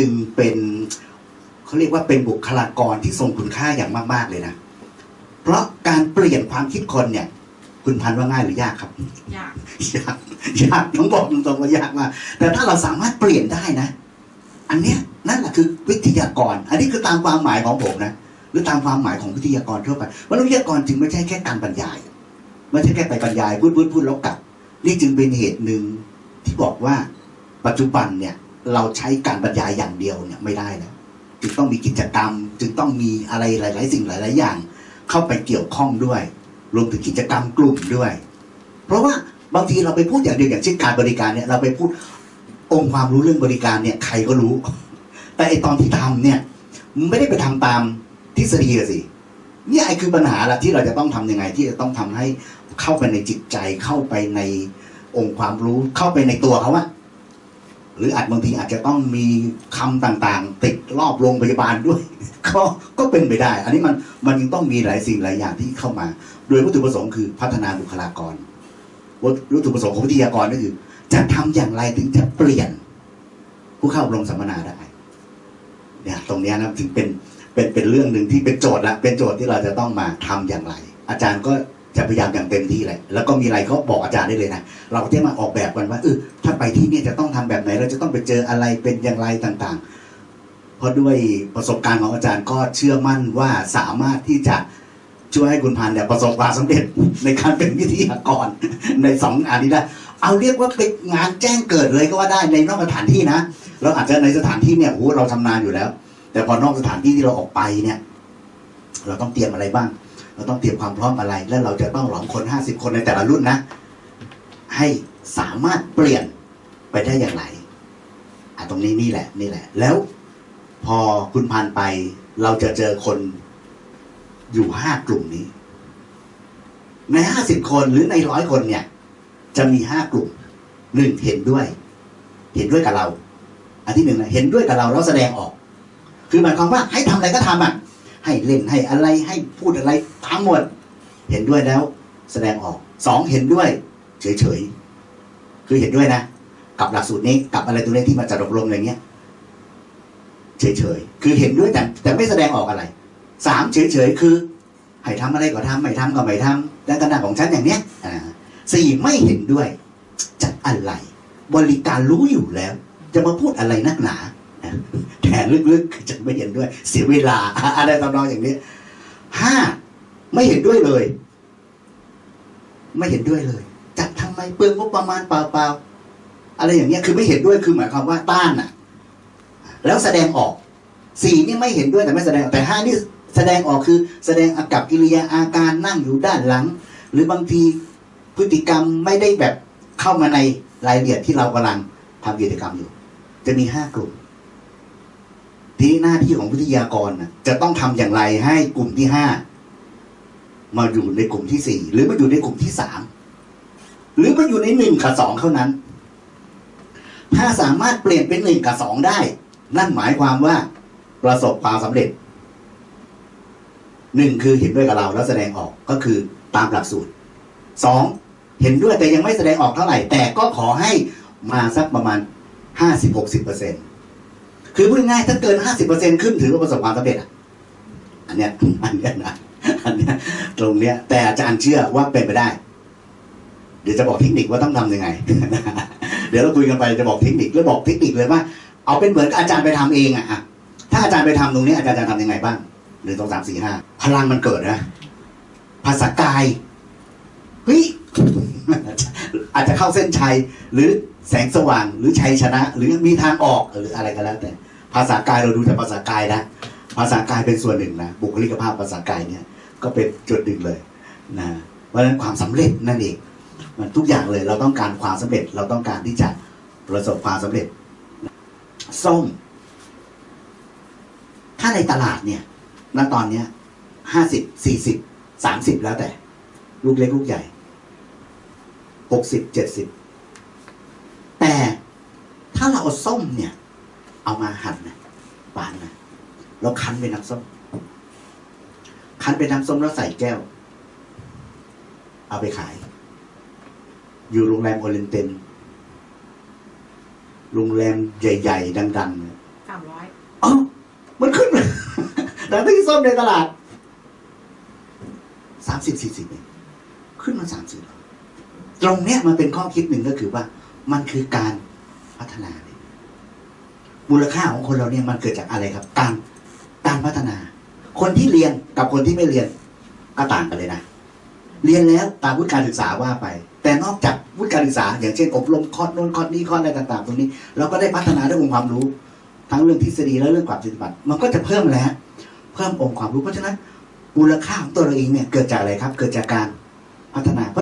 จึงเป็นเขาเรียกว่าเป็นบุคลากรที่ทรงคุณค่าอย่างมาก ๆ เลยนะ เพราะการเปลี่ยนความคิดคนเนี่ย คุณพันธุ์ว่าง่ายหรือยากครับอยาก ยากยากต้องบอกตรงๆว่ายากมากแต่ถ้าเราสามารถเปลี่ยนได้นะ อันเนี้ยนั่นแหละคือวิทยากร อันนี้คือตามความหมายของผมนะหรือตามความหมายของวิทยากรทั่วไปว่าวิทยากรจึงไม่ใช่แค่การบรรยายไม่ใช่แค่ไปบรรยายพูดพูดพูดแล้วกลับ นี่จึงเป็นเหตุหนึ่งที่บอกว่าปัจจุบันเนี่ย เราใช้การบรรยายอย่างเดียวเนี่ยไม่ได้แล้วจึงต้องมีกิจกรรม จึงต้องมีอะไรหลาย ๆ สิ่งหลาย ๆ อย่าง เข้าไปเกี่ยวข้องด้วย รวมถึงกิจกรรมกลุ่มด้วย เพราะว่าบางทีเราไปพูดอย่างเดียวอย่างเช่นการบริการเนี่ยเราไปพูดองค์ความรู้เรื่องบริการเนี่ยใครก็รู้ แต่ไอตอนที่ทำเนี่ยมันไม่ได้ไปทำตามทฤษฎีสิเนี่ยไอคือปัญหาละที่เราจะต้องทำยังไงที่จะต้องทำให้เข้าไปในจิตใจเข้าไปในองค์ความรู้เข้าไปในตัวเขาอะ หรืออาจบางทีอาจจะต้องมีคำต่างๆ ติดรอบโรงพยาบาลด้วย ก็ก็เป็นไปได้ อันนี้มันมันยังต้องมีหลายสิ่งหลายอย่างที่เข้ามา โดยวัตถุประสงค์คือพัฒนาบุคลากรวัตถุประสงค์ของวิทยากรก็คือ จะทำอย่างไรถึงจะเปลี่ยน ผู้เข้าอบรมสัมมนาได้เนี่ยตรงนี้นะถึงเป็นเป็นเป็นเรื่องหนึ่งที่เป็นโจทย์ละเป็นโจทย์ที่เราจะต้องมาทำอย่างไร อาจารย์ก็ จะพยายามอย่างเต็มที่เลยแล้วก็มีอะไรก็บอกอาจารย์ได้เลยนะ เราจะมาออกแบบกันว่าเออถ้าไปที่นี่จะต้องทำแบบไหน เราจะต้องไปเจออะไรเป็นอย่างไรต่างๆ เพราะด้วยประสบการณ์ของอาจารย์ก็เชื่อมั่นว่าสามารถที่จะช่วยให้คุณพันเนี่ยประสบความสำเร็จในการเป็นวิทยากรในสองงานนี้ได้เอาเรียกว่าเป็นงานแจ้งเกิดเลยก็ว่าได้ในนอกสถานที่นะเราอาจจะในสถานที่เนี่ยโอ้โหเราชำนาญอยู่แล้ว แต่พอนอกสถานที่ที่เราออกไปเนี่ย เราต้องเตรียมอะไรบ้าง เราต้องเตรียมความพร้อมอะไร และเราจะต้องหลอมคนห้าสิบคนในแต่ละรุ่นนะ ให้สามารถเปลี่ยนไปได้อย่างไรอะตรงนี้นี่แหละนี่แหละ แล้วพอคุณพันไป เราจะเจอคนอยู่ห้ากลุ่มนี้ ในห้าสิบคนหรือในร้อยคนเนี่ย จะมีห้ากลุ่มหนึ่งเห็นด้วย เห็นด้วยกับเรา อันที่หนึ่งนะเห็นด้วยกับเราแล้วแสดงออก คือหมายความว่าให้ทำอะไรก็ทำอะ ให้เล่นให้อะไรให้พูดอะไรทั้งหมด เห็นด้วยแล้ว แสดงออกสองเห็นด้วย เฉยๆคือเห็นด้วยนะกับหลักสูตรนี้กับอะไรตัวนี้ที่มาจัดอบรมอะไรเงี้ยเฉยๆคือเห็นด้วยแต่แต่ไม่แสดงออกอะไรสามเฉยๆคือให้ทำอะไรก็ทำไม่ทำก็ไม่ทำแล้วก็หน้าของฉันอย่างเนี้ยอ่าสี่ไม่เห็นด้วย จัดอะไร บริการรู้อยู่แล้ว จะมาพูดอะไรนักหนา แต่ลึกๆจะไม่เห็นด้วย เสียเวลาอะไรตำนองอย่างนี้ห้าไม่เห็นด้วยเลย ไม่เห็นด้วยเลย จัดทำไมเปลืองงบประมาณเปล่าๆอะไรอย่างเงี้ยคือไม่เห็นด้วยคือหมายความว่าต้านอะ แล้วแสดงออกสี่นี่ไม่เห็นด้วยแต่ไม่แสดงแต่ห้านี่แสดงออกคือ แสดงอากับกิริยาอาการนั่งอยู่ด้านหลัง หรือบางทีพฤติกรรมไม่ได้แบบเข้ามาในรายละเอียดที่เรากำลังทำกิจกรรมอยู่ จะมีห้ากลุ่ม ทีนี้หน้าที่ของวิทยากรจะต้องทำอย่างไรให้กลุ่มที่ห้ามาอยู่ในกลุ่มที่สี่หรือมาอยู่ในกลุ่มที่สามหรือมาอยู่ในหนึ่งกับสองเท่านั้น ถ้าสามารถเปลี่ยนเป็นหนึ่งกับสองได้ นั่นหมายความว่าประสบความสำเร็จหนึ่งคือเห็นด้วยกับเราแล้วแสดงออกก็คือตามหลักสูตรสองเห็นด้วยแต่ยังไม่แสดงออกเท่าไหร่ แต่ก็ขอให้มาสักประมาณห้าสิบหกสิบเปอร์เซ็นต์ คือพูดง่ายถ้าเกินห้าสิบเปอร์เซ็นขึ้นถือว่าประสบความสำเร็จอะอันเนี้ยอันเนี้ยนะอันเนี้ยตรงเนี้ย แต่อาจารย์เชื่อว่าเป็นไปได้ เดี๋ยวจะบอกเทคนิคว่าต้องทำยังไง เดี๋ยวเราคุยกันไปจะบอกเทคนิคแล้วบอกเทคนิคเลยว่า เอาเป็นเหมือนอาจารย์ไปทำเองอะอะถ้าอาจารย์ไปทำตรงนี้อาจารย์จะทำยังไงบ้างหนึ่งสองสามสี่ห้าพลังมันเกิดนะภาษากายเฮ้ย อาจจะเข้าเส้นชัย หรือแสงสว่างหรือชัยชนะ หรือมีทางออกหรืออะไรก็แล้วแต่ ภาษากายเราดูแต่ภาษากายนะ ภาษากายเป็นส่วนหนึ่งนะบุคลิกภาพภาษากายเนี่ยก็เป็นจุดหนึ่งเลยนะเพราะฉะนั้นความสำเร็จนั่นเองมันทุกอย่างเลยเราต้องการความสำเร็จเราต้องการที่จะประสบความสำเร็จส้ม ถ้าในตลาดเนี่ยณตอนเนี้ยห้าสิบสี่สิบสามสิบแล้วแต่ ลูกเล็กลูกใหญ่ หกสิบเจ็ดสิบแต่ถ้าเราเอาส้มเนี่ย เอามาหั่นนะปานนะแล้วคั้นเป็นน้ำส้ม คั้นเป็นน้ำส้มแล้วใส่แก้ว เอาไปขาย อยู่โรงแรมโอเรนเตนโรงแรมใหญ่ ๆ ดังๆเนี่ยสามร้อยเอ้ามันขึ้นแต่ที่ส้มในตลาดสามสิบสี่สิบเองขึ้นมาสามสิบ ตรงเนี้ยมันเป็นข้อคิดหนึ่งก็คือว่า มันคือการพัฒนาเนี่ยมูลค่าของคนเราเนี่ยมันเกิดจากอะไรครับ การการพัฒนา คนที่เรียนกับคนที่ไม่เรียนก็ต่างกันเลยนะ เรียนแล้วตามวุฒิการศึกษาว่าไป แต่นอกจากวุฒิการศึกษา อย่างเช่น อบรมคอร์สโน้นคอร์สนี้คอร์สอะไรต่างๆ ตรงนี้ เราก็ได้พัฒนาเรื่ององค์ความรู้ ทั้งเรื่องทฤษฎีและเรื่องความปฏิบัติ มันก็จะเพิ่มแล้ว เพิ่มองค์ความรู้เพราะฉะนั้นมูลค่าของตัวเราเองเนี่ยเกิดจากอะไรครับ เกิดจากการพัฒนาเ